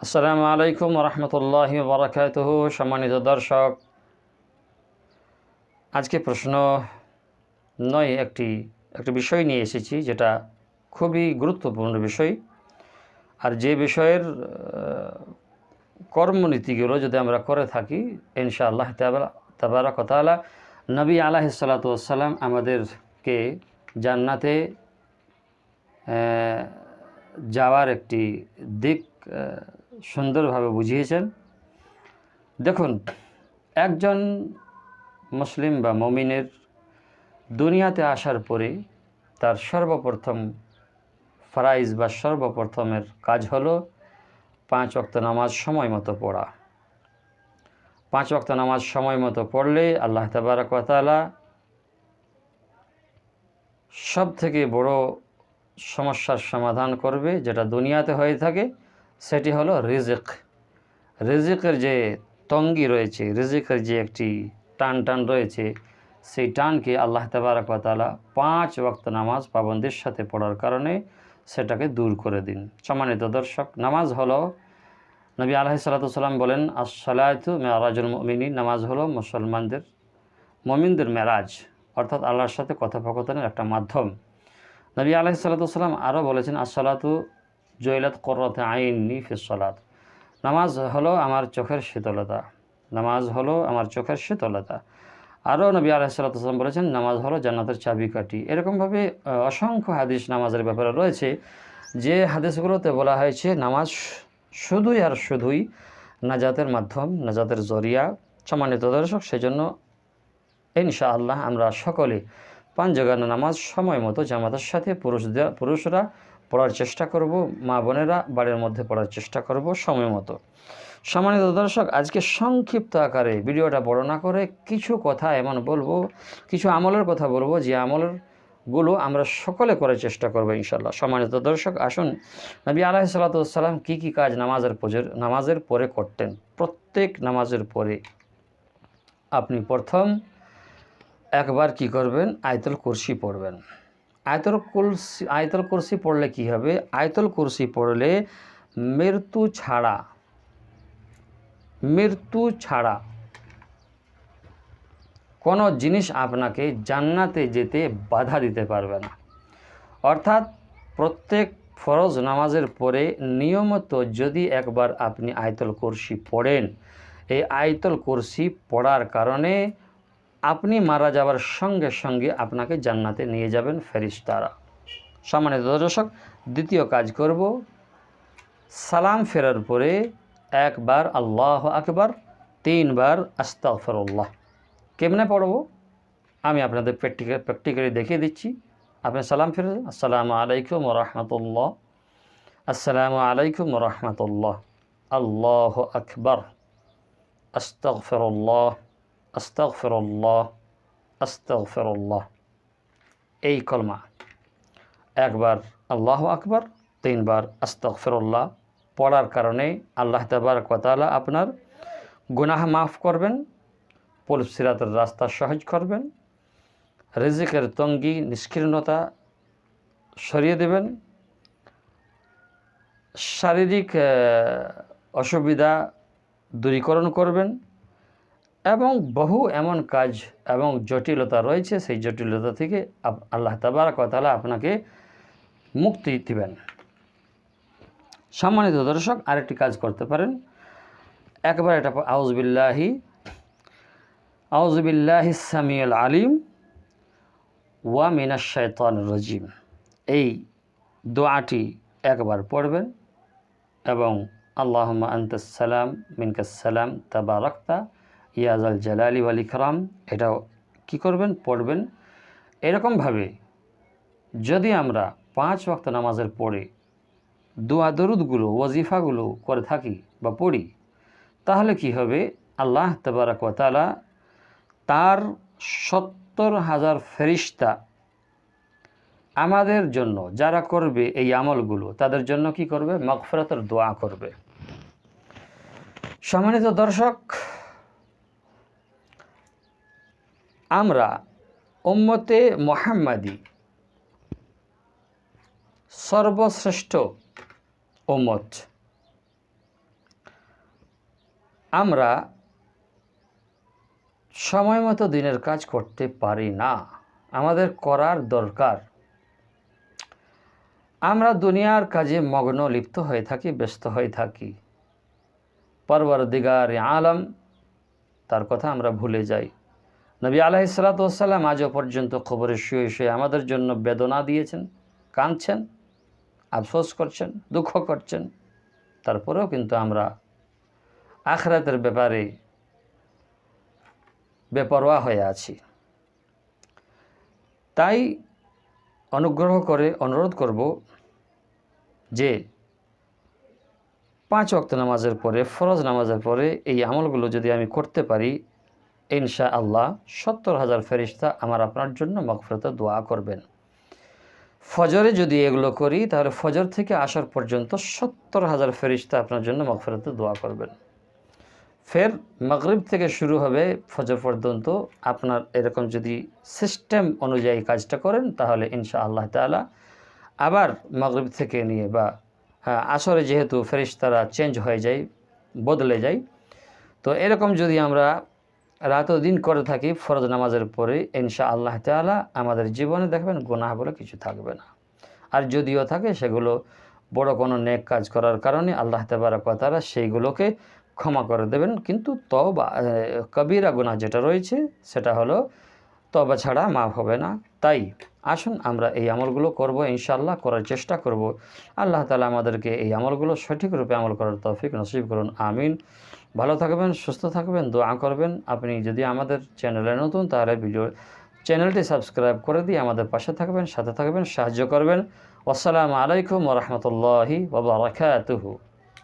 আসসালামু আলাইকুম রহমতুল্লাহ বারাকাতুহু সম্মানিত দর্শক। আজকে প্রশ্ন নয়, একটি একটি বিষয় নিয়ে এসেছি যেটা খুবই গুরুত্বপূর্ণ বিষয়। আর যে বিষয়ের কর্মনীতিগুলো যদি আমরা করে থাকি, ইনশাআল্লাহ তাবারা কথালা নবী আলাহ সালাতাম আমাদেরকে জান্নাতে যাওয়ার একটি দিক সুন্দরভাবে বুঝিয়েছেন। দেখুন, একজন মুসলিম বা মমিনের দুনিয়াতে আসার পরে তার সর্বপ্রথম ফরাইজ বা সর্বপ্রথমের কাজ হলো পাঁচ ওয়াক্ত নামাজ সময় মতো পড়া। পাঁচ ওয়াক্ত নামাজ সময় মতো পড়লে আল্লাহ তাবারকতালা সব থেকে বড় সমস্যার সমাধান করবে যেটা দুনিয়াতে হয়ে থাকে। সেটি হলো রিজিক। রিজিকের যে তঙ্গি রয়েছে, রিজিকের যে একটি টান টান রয়েছে, সেই টানকে আল্লাহ তাবারকতালা পাঁচ ওয়াক্ত নামাজ পাবন্দির সাথে পড়ার কারণে সেটাকে দূর করে দিন। সম্মানিত দর্শক, নামাজ হলো, নবী আলাহি সাল্লাম বলেন, আসসালাতু মেয়ারাজুল মমিনী নামাজ হলো মুসলমানদের, মমিনদের মেরাজ, অর্থাৎ আল্লাহর সাথে কথোপকথনের একটা মাধ্যম। নবী আলাহি সাল্লাম আরও বলেছেন, আসসালাতু জৈলাত করতে আইননি ফিসলাত নামাজ হলো আমার চোখের শীতলতা। নামাজ হলো আমার চোখের শীতলতা। আরও নবী আলাইসাল্লাম বলেছেন, নামাজ হলো জান্নাতের চাবিকাঠি। এরকমভাবে অসংখ্য হাদিস নামাজের ব্যাপারে রয়েছে, যে হাদিসগুলোতে বলা হয়েছে, নামাজ শুধুই আর শুধুই নাজাতের মাধ্যম, নাজাতের জরিয়া, সম্মানিত দর্শক, সেজন্য ইনশাআল্লাহ আমরা সকলে পাঁচ জগানো নামাজ সময় মতো জামাতের সাথে পুরুষদের, পুরুষরা পড়ার চেষ্টা করব, মা বোনেরা বাড়ির মধ্যে পড়ার চেষ্টা করব সময় মতো। সম্মানিত দর্শক, আজকে সংক্ষিপ্ত আকারে ভিডিওটা বড় না করে কিছু কথা এমন বলব, কিছু আমলের কথা বলব, যে আমলেরগুলো আমরা সকলে করার চেষ্টা করব ইনশাল্লাহ সম্মানিত দর্শক, আসুন, নবী আলাহি সাল্লাতাম কী কী কাজ নামাজের পরে নামাজের পরে করতেন? প্রত্যেক নামাজের পরে আপনি প্রথম একবার কি করবেন? আয়তল কুরসি পড়বেন। আয়তল কুরসি আয়তল কুরসি পড়লে কি হবে? আয়তল কুরসি পড়লে মৃত্যু ছাড়া মৃত্যু ছাড়া কোনো জিনিস আপনাকে জান্নাতে যেতে বাধা দিতে পারবে না। অর্থাৎ প্রত্যেক ফরজ নামাজের পরে নিয়মিত যদি একবার আপনি আয়তল কুরসি পড়েন, এই আয়তল কুরসি পড়ার কারণে আপনি মারা যাওয়ার সঙ্গে সঙ্গে আপনাকে জান্নাতে নিয়ে যাবেন ফেরিস্তারা। সম্মানিত দর্শক, দ্বিতীয় কাজ করব। সালাম ফেরার পরে একবার আল্লাহ আকবার, তিনবার আস্তাগফিরুল্লাহ। কেমনে পড়ব? আমি আপনাদের প্র্যাকটিক্যাল প্র্যাকটিক্যালি দেখিয়ে দিচ্ছি। আপনি সালাম ফিরে আসসালামু আলাইকুম রহমতুল্লাহ। আসসালামু আলাইকুম রহমতুল্লাহ। আল্লাহ আকবর। আস্তাগফিরুল্লাহ। আস্তাগফিরুল্লাহ আস্তাগফিরুল্লাহ। এই কলমা। একবার আল্লাহ আকবর, তিনবার আস্তাগফিরুল্লাহ। পড়ার কারণে আল্লাহ তাবারক ওয়া তাআলা আপনার গুনাহ মাফ করবেন পুল সিরাতের রাস্তা সহজ করবেন, রেজিকের তঙ্গি, নিষ্কীর্ণতা সরিয়ে দেবেন, শারীরিক অসুবিধা দূরীকরণ করবেন এবং বহু এমন কাজ এবং জটিলতা রয়েছে, সেই জটিলতা থেকে আল্লাহ তাবারক তাআলা আপনাকে মুক্তি দিবেন। সম্মানিত দর্শক, আরেকটি কাজ করতে পারেন। একবার এটা আউজবিল্লাহি আউজবিল্লাহি সামিউল আলিম ওয়া মিনাশ শাইতান রাজিম। এই দোয়াটি একবার পড়বেন এবং আল্লাহুম্মা আনতাস সালাম মিনকাস সালাম আল জালালি ওয়াল ইকরাম এটাও কি করবেন? পড়বেন। এরকমভাবে যদি আমরা পাঁচ ওয়াক্ত নামাজের পড়ে দোয়া দরুদগুলো, ওয়াজিফাগুলো করে থাকি বা পড়ি, তাহলে কি হবে? আল্লাহ তবারক ওয়া তাআলা তার সত্তর হাজার ফেরিস্তা আমাদের জন্য, যারা করবে এই আমলগুলো, তাদের জন্য কি করবে? মগফরতের দোয়া করবে। সম্মানিত দর্শক আমরা উম্মতে মোহাম্মদী সর্বশ্রেষ্ঠ উম্মত। আমরা সময় মতো দিনের কাজ করতে পারি না। আমাদের করার দরকার। আমরা দুনিয়ার কাজে মগ্ন, লিপ্ত হয়ে থাকি, ব্যস্ত হয়ে থাকি। পরবর দিগার আলম, তার কথা আমরা ভুলে যাই। নবী আলাইসালাতাম আজও পর্যন্ত খবরে শুয়ে শুয়ে আমাদের জন্য বেদনা দিয়েছেন, কাঁদছেন, আফসোস করছেন, দুঃখ করছেন। তারপরেও কিন্তু আমরা আখরাতের ব্যাপারে বেপরোয়া হয়ে আছি। তাই অনুগ্রহ করে অনুরোধ করব যে পাঁচ ওয়াক্ত নামাজের পরে, ফরজ নামাজের পরে এই আমলগুলো যদি আমি করতে পারি ইনশা আল্লাহ সত্তর হাজার ফেরিস্তা আমার আপনার জন্য মকফরতে দোয়া করবেন। ফজরে যদি এগুলো করি তাহলে ফজর থেকে আসার পর্যন্ত সত্তর হাজার ফেরিস্তা আপনার জন্য মকফরতে দোয়া করবেন। ফের মাগরিব থেকে শুরু হবে ফজর পর্যন্ত। আপনার এরকম যদি সিস্টেম অনুযায়ী কাজটা করেন তাহলে ইনশা আল্লাহ তালা আবার মাগরিব থেকে নিয়ে বা হ্যাঁ, আসরে যেহেতু ফেরিস্তারা চেঞ্জ হয়ে যায় বদলে যায় তো এরকম যদি আমরা রাত দিন করে থাকি, ফরজ নামাজের পরে ইনশা আল্লাহ তালা আমাদের জীবনে দেখবেন গুনাহ বলে কিছু থাকবে না। আর যদিও থাকে, সেগুলো বড় কোনো নেক কাজ করার কারণে আল্লাহ তাবারকতারা সেইগুলোকে ক্ষমা করে দেবেন। কিন্তু তবা কবিরা গুনাহ যেটা রয়েছে, সেটা হলো তবা ছাড়া মাফ হবে না। তাই আসুন আমরা এই আমলগুলো করব, ইনশাআল্লাহ করার চেষ্টা করব। আল্লাহ তালা আমাদেরকে এই আমলগুলো সঠিক রূপে আমল করার তৌফিক নসিব করুন, আমিন। ভালো থাকবেন, সুস্থ থাকবেন, দোয়া করবেন। আপনি যদি আমাদের চ্যানেলে নতুন, তাহলে ভিডিও, চ্যানেলটি সাবস্ক্রাইব করে দিয়ে আমাদের পাশে থাকবেন, সাথে থাকবেন, সাহায্য করবেন। আসসালামু আলাইকুম রহমতুল্লাহি ওবরাকাতুহু